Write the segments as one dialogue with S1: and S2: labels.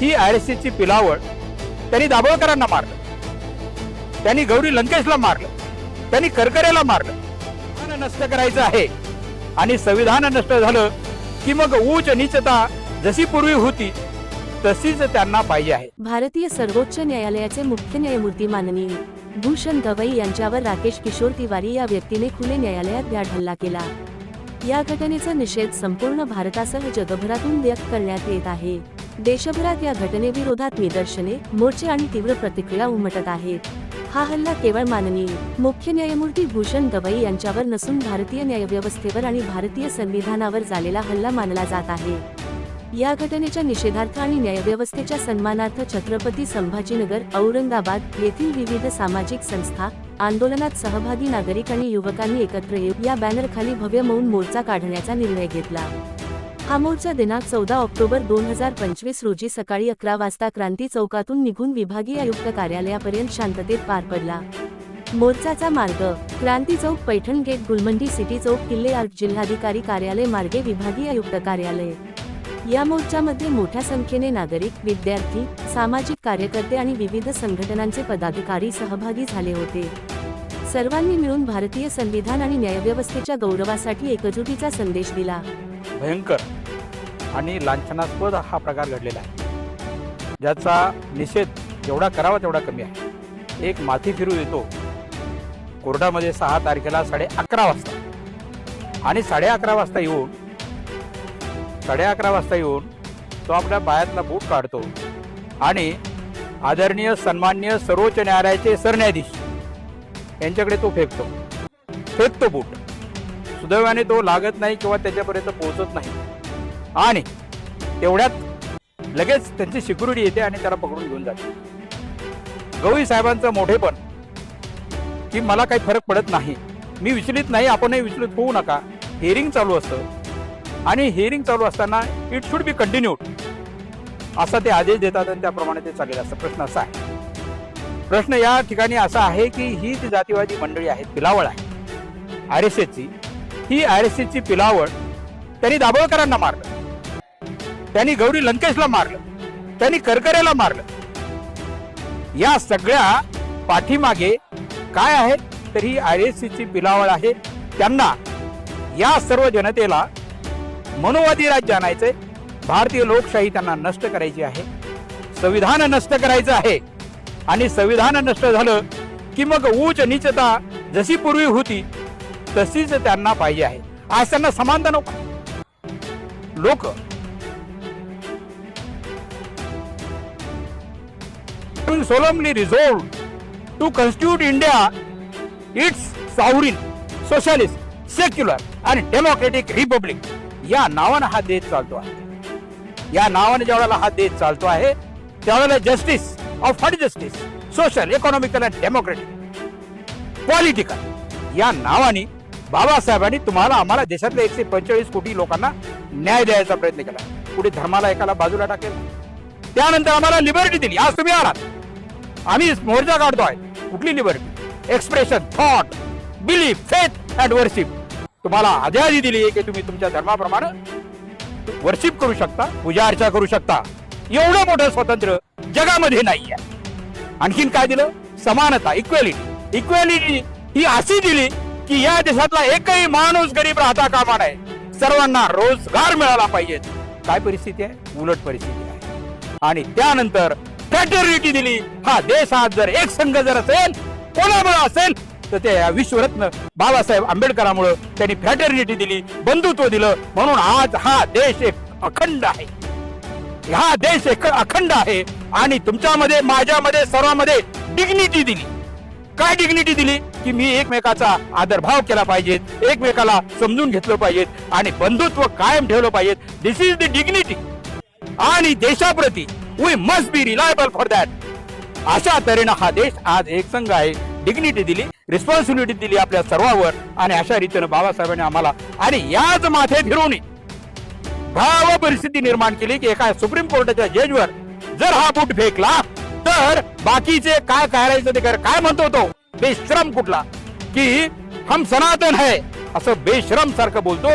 S1: ही R S पिलावळ त्यांनी दाभोळकरांना मारलं. त्यांनी गौरी लंकेशला मारलं. त्यांनी करकरेला मारलं. नष्ट करायचं आहे. आणि संविधान नष्ट झालं की मग उच्च नीचता जशी पूर्वी होती तशीच त्यांना पाहिजे आहे.
S2: भारतीय सर्वोच्च न्यायालयाचे मुख्य न्यायमूर्ती माननीय भूषण गवई यांच्यावर राकेश किशोर तिवारी या व्यक्तीने खुले न्यायालयात भ्याड हल्ला केला. या घटनेचा निषेध संपूर्ण भारतासह जगभरातून व्यक्त करण्यात येत आहे. देशभरात या घटनेविरोधात निदर्शने मोर्चे आणि तीव्र प्रतिक्रिया उमटत आहेत. हा हल्ला केवळ माननीय मुख्य न्यायमूर्ती भूषण गवई यांच्यावर नसून भारतीय न्यायव्यवस्थेवर आणि भारतीय संविधानावर झालेला हल्ला मानला जात आहे. या घटनेच्या निषेधार्थ आणि न्यायव्यवस्थेच्या सन्मानार्थ छत्रपती संभाजीनगर औरंगाबाद येथील विविध सामाजिक संस्था आंदोलनात सहभागी नागरिक आणि युवकांनी एकत्र येऊन या बॅनरखाली भव्य मौन मोर्चा काढण्याचा निर्णय घेतला. हा मोर्चा दिनांक चौदा ऑक्टोबर दोन हजार पंचवीस रोजी सकाळी अकरा वाजता क्रांती चौकातून निघून विभागीय आयुक्त कार्यालयापर्यंत शांततेत पार पडला. मोर्चाचा मार्ग क्रांती चौक पैठण गेट गुलमंडी सिटी चौक किल्ले आर्क जिल्हाधिकारी कार्यालय मार्गे विभागीय आयुक्त कार्यालय. या मोर्चामध्ये मोठ्या संख्येने नागरिक विद्यार्थी सामाजिक कार्यकर्ते आणि विविध संघटनांचे पदाधिकारी सहभागी झाले होते. सर्वांनी मिळून भारतीय संविधान आणि न्यायव्यवस्थेच्या गौरवासाठी एकजुटीचा संदेश दिला.
S1: भयंकर. आणि लांछनास्पद हा प्रकार घडलेला आहे. ज्याचा निषेध जेवढा करावा तेवढा कमी आहे. एक माथी फिरू येतो कोर्टामध्ये सहा तारखेला साडे अकरा वाजता. आणि साडे अकरा वाजता येऊन साडे अकरा वाजता येऊन तो आपल्या बायातला बूट काढतो. आणि आदरणीय सन्माननीय सर्वोच्च न्यायालयाचे सरन्यायाधीश यांच्याकडे तो फेकतो. फेकतो बूट. सुदैवाने तो लागत नाही किंवा त्याच्यापर्यंत पोहोचत नाही. आणि तेवढ्यात लगेच त्यांची सिक्युरिटी येते आणि त्याला पकडून घेऊन जाते. गवई साहेबांचं मोठेपण की मला काही फरक पडत नाही. मी विचलित नाही आपणही विचलित होऊ नका. हिअरिंग चालू असतं. आणि हिअरिंग चालू असताना इट शुड बी कंटिन्यूड असा ते आदेश देतात आणि त्याप्रमाणे ते चालेल असं प्रश्न असा आहे. प्रश्न या ठिकाणी असा आहे की ही जी जातीवादी मंडळी आहे पिलावळ आहे. आर एस एसची ही आर एस एसची पिलावळ त्यांनी दाभोळकरांना मारलं. त्यांनी गौरी लंकेशला मारलं. त्यांनी करकरेला मारलं. या सगळ्या पाठीमागे काय आहे? तर ही आय एस ची पिलावळ आहे. त्यांना या सर्व जनतेला मनोवादी राज्य आणायचंय. भारतीय लोकशाही त्यांना नष्ट करायची आहे. संविधान नष्ट करायचं आहे. आणि संविधान नष्ट झालं की मग उच्च नीचता जशी पूर्वी होती तशीच त्यांना पाहिजे आहे. आज त्यांना समानता नको. लोक solemnly resolved to constitute India its sovereign, socialist, secular and democratic republic. या नावानं हा देश चालतो आहे. या नावाने ज्यावेळेला हा देश चालतो आहे त्यावेळेला justice of for justice social economical and democratic political या नावाने बाबासाहेबांनी तुम्हाला आम्हाला देशातल्या एकशे पंचेचाळीस कोटी लोकांना न्याय द्यायचा प्रयत्न केला. पुढे धर्माला एकाला बाजूला टाकेल? त्यानंतर आम्हाला लिबर्टी दिली. आज तुम्ही आलात आम्ही मोर्चा काढतोय. कुठली liberty expression thought belief faith and worship तुम्हाला आधी दिली आहे की तुम्ही तुमच्या धर्माप्रमाणे वर्शिप करू शकता पूजा अर्चा करू शकता. एवढं मोठं स्वातंत्र्य जगामध्ये नाही आहे आणखीन काय दिलं? समानता इक्वेलिटी इक्वेलिटी ही अशी दिली की या देशातला एकही माणूस गरीब राहता कामा नाही सर्वांना रोजगार मिळाला पाहिजे. काय परिस्थिती आहे? उलट परिस्थिती आहे. आणि त्यानंतर फ्रॅटर्निटी दिली. हा देश आज जर एक संघ जर असेल कोणामुळे असेल तर ते विश्वरत्न बाबासाहेब आंबेडकरामुळे त्यांनी फ्रॅटर्निटी दिली बंधुत्व दिलं. म्हणून आज हा देश एक अखंड आहे. हा देश एक अखंड आहे. आणि तुमच्यामध्ये माझ्यामध्ये सर्वांमध्ये डिग्निटी दिली. काय डिग्निटी दिली? की मी एकमेकाचा आदरभाव केला पाहिजे एकमेकाला समजून घेतलं पाहिजे आणि बंधुत्व कायम ठेवलं पाहिजे दिस इज द डिग्निटी आणि देशाप्रती we must be reliable for that अशा तऱ्हेनं हा देश आज एक संघ आहे. डिग्निटी दिली रिस्पॉन्सिबिलिटी दिली आपल्या सर्वांवर आणि अशा रीतीनं बाबासाहेबांनी आम्हाला आणि याच माथे फिरून भाव परिस्थिती निर्माण केली की एका सुप्रीम कोर्टाच्या जजवर जर हा बूट फेकला तर बाकीचे काय करायचं ते काय म्हणतो तो? बेश्रम कुठला? की हम सनातन है असं बेश्रम सारखं बोलतो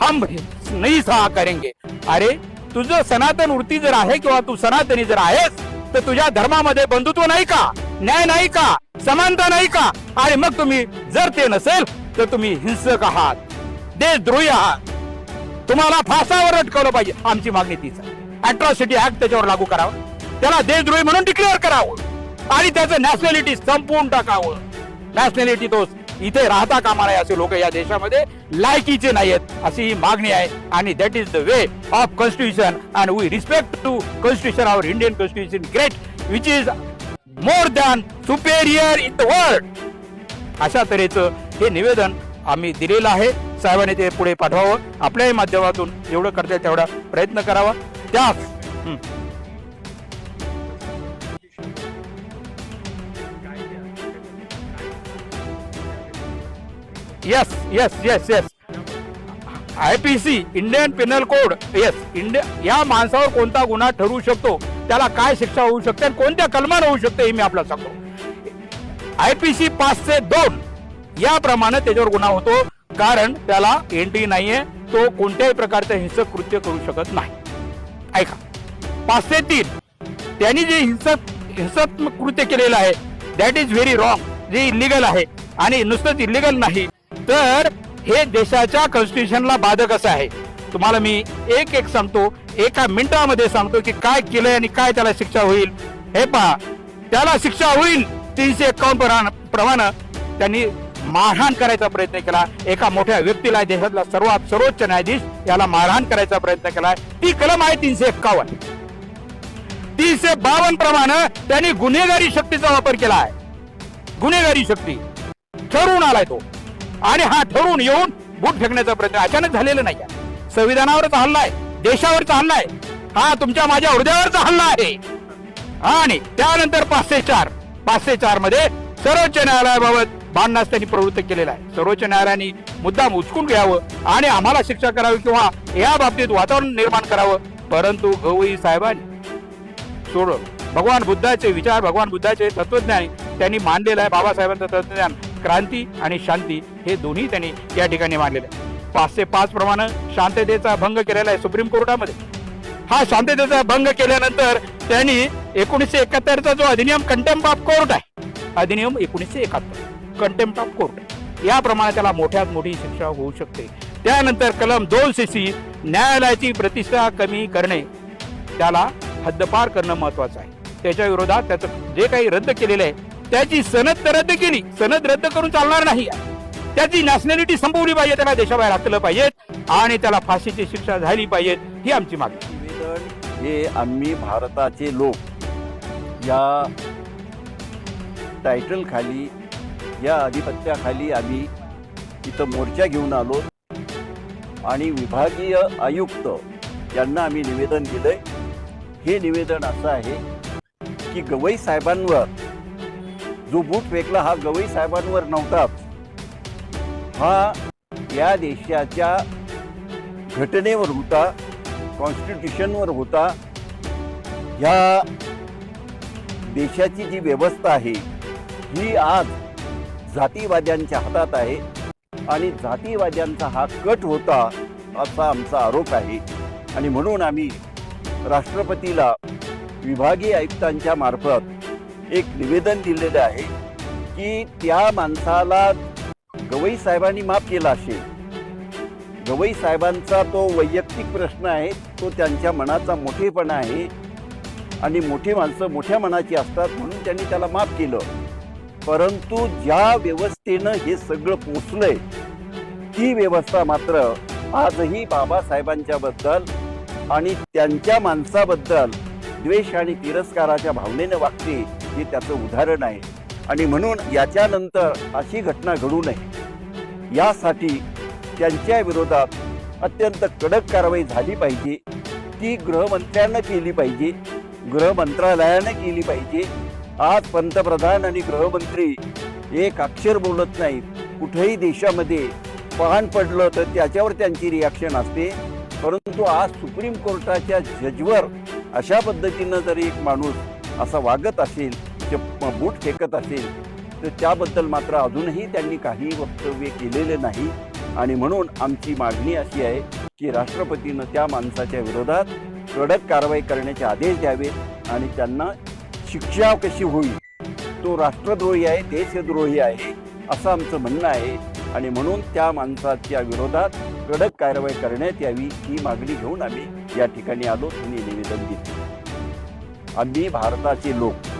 S1: हम नहीं सहा करेंगे. अरे तुझं सनातन वृत्ती जर आहे किंवा तू सनातनी जर आहेस तर तुझ्या धर्मामध्ये बंधुत्व नाही का? न्याय नाही का? समानता नाही का? आणि मग तुम्ही जर ते नसेल तर तुम्ही हिंसक आहात. देशद्रोही आहात. तुम्हाला फासावर अटकवलं पाहिजे. आमची मागणी तीच अॅट्रॉसिटी ऍक्ट त्याच्यावर लागू करावं. त्याला देशद्रोही म्हणून डिक्लेअर करावं. आणि त्याचं नॅशनॅलिटी संपवून टाकावं. नॅशनॅलिटी तो इथे राहता कामा नये असे लोक या देशामध्ये लायकीचे नाही आहेत अशी ही मागणी आहे. आणि that is the way of constitution and we respect to constitution our Indian constitution great which is more than superior in the world अशा तऱ्हेचं हे निवेदन आम्ही दिलेलं आहे. साहेबांनी ते पुढे पाठवावं. आपल्याही माध्यमातून जेवढं करता येईल तेवढा प्रयत्न करावा. त्याच yes yes yes yes I P C Indian penal code yes India या माणसावर कोणता गुन्हा ठरवू शकतो? त्याला काय शिक्षा होऊ शकते? आणि कोणत्या कलमान होऊ शकते? हे मी आपल्याला सांगतो. आय पी सी पाचशे दोन याप्रमाणे त्याच्यावर गुन्हा होतो. कारण त्याला एंट्री नाहीये. तो कोणत्याही प्रकारचं हिंसक कृत्य करू शकत नाही. ऐका. पाचशे तीन. त्यांनी जे हिंसक हिंसात्मक कृत्य केलेलं आहे दॅट इज व्हेरी रॉंग जे इलिगल आहे. आणि नुसतंच इलिगल नाही. तर हे देशाच्या कॉन्स्टिट्युशनला बाधक असं आहे. तुम्हाला मी एक एक सांगतो एका मिनिटामध्ये सांगतो की काय केलंय आणि काय त्याला शिक्षा होईल. हे पहा त्याला शिक्षा होईल तीनशे एकावन्न प्रमाणे त्यांनी मारहाण करायचा प्रयत्न केला. एका मोठ्या व्यक्तीला देशातला सर्वात सर्वोच्च न्यायाधीश याला मारहाण करायचा प्रयत्न केला. ती कलम आहे तीनशे एक्कावन्न तीनशे बावन्न प्रमाणे त्यांनी गुन्हेगारी शक्तीचा वापर केला आहे. गुन्हेगारी शक्ती. ठरवून आलाय तो. आणि हा ठरवून येऊन बूट फेकण्याचा प्रयत्न. अचानक झालेला नाही. आहे. संविधानावरचा हल्ला आहे. देशावरचा हल्ला आहे. हा तुमच्या माझ्या हृदयावरचा हल्ला आहे. आणि त्यानंतर पाचशे चार पाचशे चारमध्ये सर्वोच्च न्यायालयाबाबत भांडणास त्यांनी प्रवृत्त केलेला आहे. सर्वोच्च न्यायालयाने मुद्दाम उचकून घ्यावं आणि आम्हाला शिक्षा करावी किंवा या बाबतीत वातावरण निर्माण करावं. परंतु गवई साहेबांनी सोडून भगवान बुद्धाचे विचार भगवान बुद्धाचे तत्वज्ञान त्यांनी मानलेलं आहे. बाबासाहेबांचं तत्वज्ञान. क्रांती आणि शांती हे दोन्ही त्यांनी या ठिकाणी मानलेले आहे पाचशे पाच प्रमाणे शांततेचा भंग केलेला आहे सुप्रीम कोर्टामध्ये. हा शांततेचा भंग केल्यानंतर त्यांनी एकोणीसशे एकाहत्तरचा जो अधिनियम कंटेम्प ऑफ कोर्ट आहे अधिनियम एकोणीसशे एकाहत्तर कंटेम्प ऑफ कोर्ट याप्रमाणे त्याला मोठ्यात मोठी शिक्षा होऊ शकते. त्यानंतर कलम दोन सी न्यायालयाची प्रतिष्ठा कमी करणे त्याला हद्दपार करणं महत्वाचं आहे. त्याच्या विरोधात त्याचं जे काही रद्द केलेलं आहे त्याची सनद तर रद्द केली. सनद रद्द करून चालणार नाही. त्याची नॅशनॅलिटी संपवली पाहिजे त्याला देशाबाहेर हाकलं पाहिजे आणि त्याला फाशीची शिक्षा झाली पाहिजे ही आमची मागणी.
S3: निवेदन हे आम्ही भारताचे लोक या टायटल खाली या अधिपत्याखाली आम्ही इथं मोर्चा घेऊन आलो आणि विभागीय आयुक्त यांना आम्ही निवेदन दिलंय. हे निवेदन असं आहे की गवई साहेबांवर जो बूट फेकला हा गवई साहेबांवर नव्हताच हा या देशाच्या घटनेवर होता कॉन्स्टिट्यूशनवर होता. ह्या देशाची जी व्यवस्था आहे ही आज जातीवाद्यांच्या हातात आहे आणि जातीवाद्यांचा हा कट होता असा आमचा आरोप आहे. आणि म्हणून आम्ही राष्ट्रपतीला विभागीय आयुक्तांच्या मार्फत एक निवेदन दिलेलं आहे की त्या माणसाला गवई साहेबांनी माफ केला असेल. गवई साहेबांचा तो वैयक्तिक प्रश्न आहे तो त्यांच्या मनाचा मोठेपणा आहे. आणि मोठी माणसं मोठ्या मनाची असतात म्हणून त्यांनी त्याला माफ केलं. परंतु ज्या व्यवस्थेनं हे सगळं पोचलंय ती व्यवस्था मात्र आजही बाबासाहेबांच्या बद्दल आणि त्यांच्या माणसाबद्दल द्वेष आणि तिरस्काराच्या भावनेनं वागते हे त्याचं उदाहरण आहे. आणि म्हणून याच्यानंतर अशी घटना घडू नये. यासाठी त्यांच्या विरोधात अत्यंत कडक कारवाई झाली पाहिजे. ती गृहमंत्र्यानं केली पाहिजे. गृह मंत्रालयानं केली पाहिजे. आज पंतप्रधान आणि गृहमंत्री एक अक्षर बोलत नाहीत. कुठेही देशामध्ये पहाण पडलं तर त्याच्यावर त्यांची रिॲक्शन असते. परंतु आज सुप्रीम कोर्टाच्या जजवर अशा पद्धतीनं जर एक माणूस असा वागत असेल जे बूट फेकत असेल तर त्याबद्दल मात्र अजूनही त्यांनी काही वक्तव्य केलेले नाही. आणि म्हणून आमची मागणी अशी आहे की राष्ट्रपतीनं त्या माणसाच्या विरोधात कडक कारवाई करण्याचे आदेश द्यावेत आणि त्यांना शिक्षा कशी होईल तो राष्ट्रद्रोही आहे देशद्रोही आहे असं आमचं म्हणणं आहे. आणि म्हणून त्या माणसाच्या विरोधात कडक कारवाई करण्यात यावी ही मागणी घेऊन आम्ही या ठिकाणी आलो. आणि निवेदन दिलं. आम्ही भारताचे लोक.